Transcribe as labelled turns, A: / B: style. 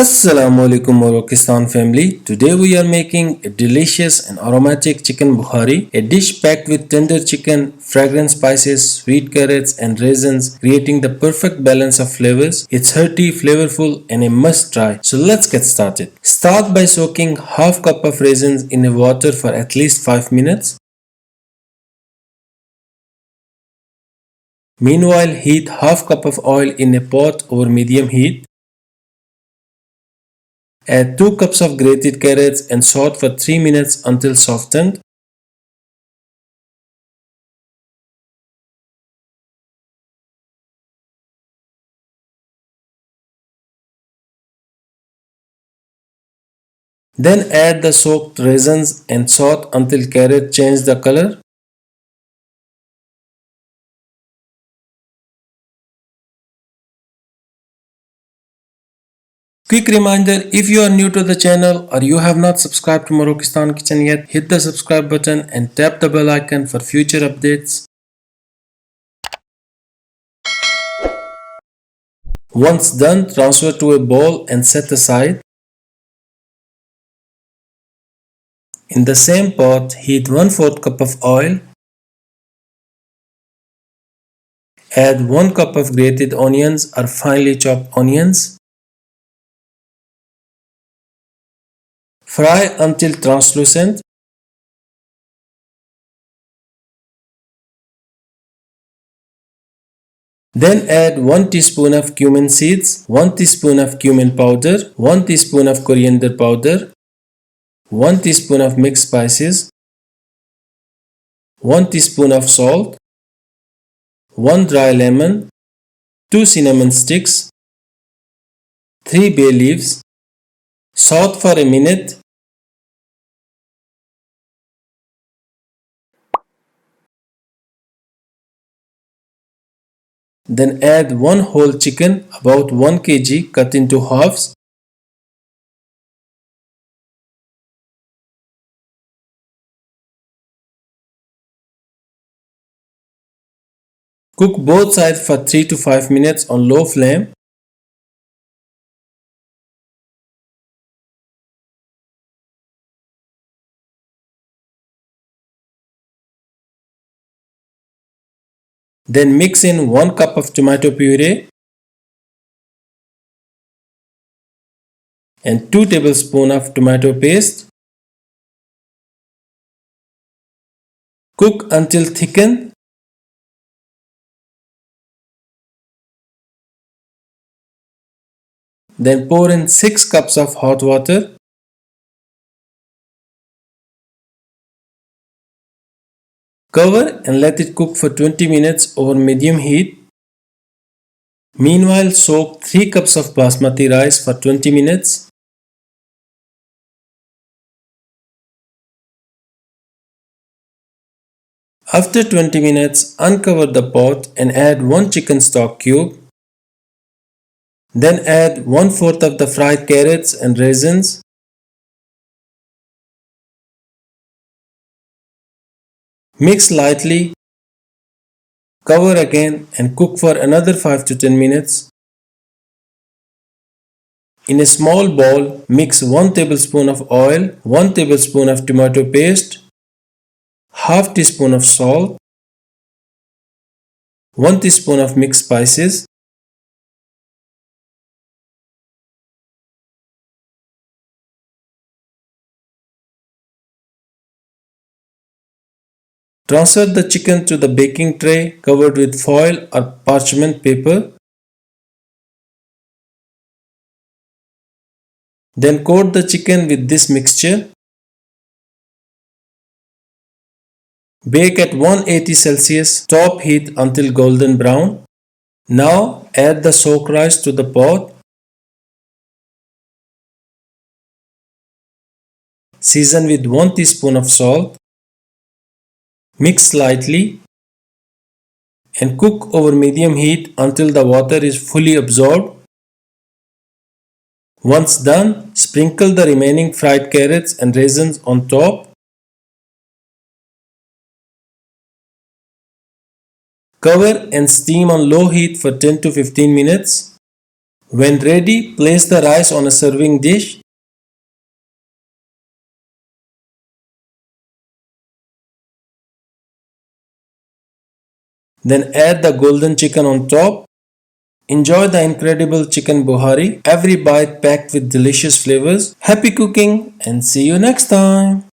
A: Assalamu alaikum Morokistan family. Today we are making a delicious and aromatic chicken bukhari, a dish packed with tender chicken, fragrant spices, sweet carrots and raisins, creating the perfect balance of flavors. It's hearty, flavorful and a must try. So let's get started. Start by soaking half cup of raisins in a water for at least 5 minutes. Meanwhile, heat half cup of oil in a pot over medium heat. Add 2 cups of grated carrots and salt for 3 minutes until softened. Then add the soaked raisins and salt until carrot change the color. Quick reminder if you are new to the channel or you have not subscribed to Morokistan Kitchen yet, hit the subscribe button and tap the bell icon for future updates. Once done, transfer to a bowl and set aside. In the same pot, heat 1 4th cup of oil. Add 1 cup of grated onions or finely chopped onions. Fry until translucent. Then add 1 teaspoon of cumin seeds, 1 teaspoon of cumin powder, 1 teaspoon of coriander powder, 1 teaspoon of mixed spices, 1 teaspoon of salt, 1 dry lemon, 2 cinnamon sticks, 3 bay leaves, saute for a minute Then add one whole chicken about 1 kg cut into halves. Cook both sides for 3 to 5 minutes on low flame. Then mix in 1 cup of tomato puree and 2 tablespoons of tomato paste. Cook until thickened. Then pour in 6 cups of hot water. Cover and let it cook for 20 minutes over medium heat. Meanwhile, soak 3 cups of basmati rice for 20 minutes. After 20 minutes, uncover the pot and add 1 chicken stock cube. Then add 1 4th of the fried carrots and raisins. Mix lightly, cover again and cook for another 5 to 10 minutes. In a small bowl, mix 1 tablespoon of oil, 1 tablespoon of tomato paste, half teaspoon of salt, 1 teaspoon of mixed spices, Transfer the chicken to the baking tray covered with foil or parchment paper. Then coat the chicken with this mixture. Bake at 180 Celsius top heat until golden brown. Now add the soaked rice to the pot. Season with 1 teaspoon of salt. Mix slightly and cook over medium heat until the water is fully absorbed. Once done, sprinkle the remaining fried carrots and raisins on top. Cover and steam on low heat for 10 to 15 minutes. When ready, place the rice on a serving dish. Then add the golden chicken on top. Enjoy the incredible chicken buhari, every bite packed with delicious flavors. Happy cooking and see you next time.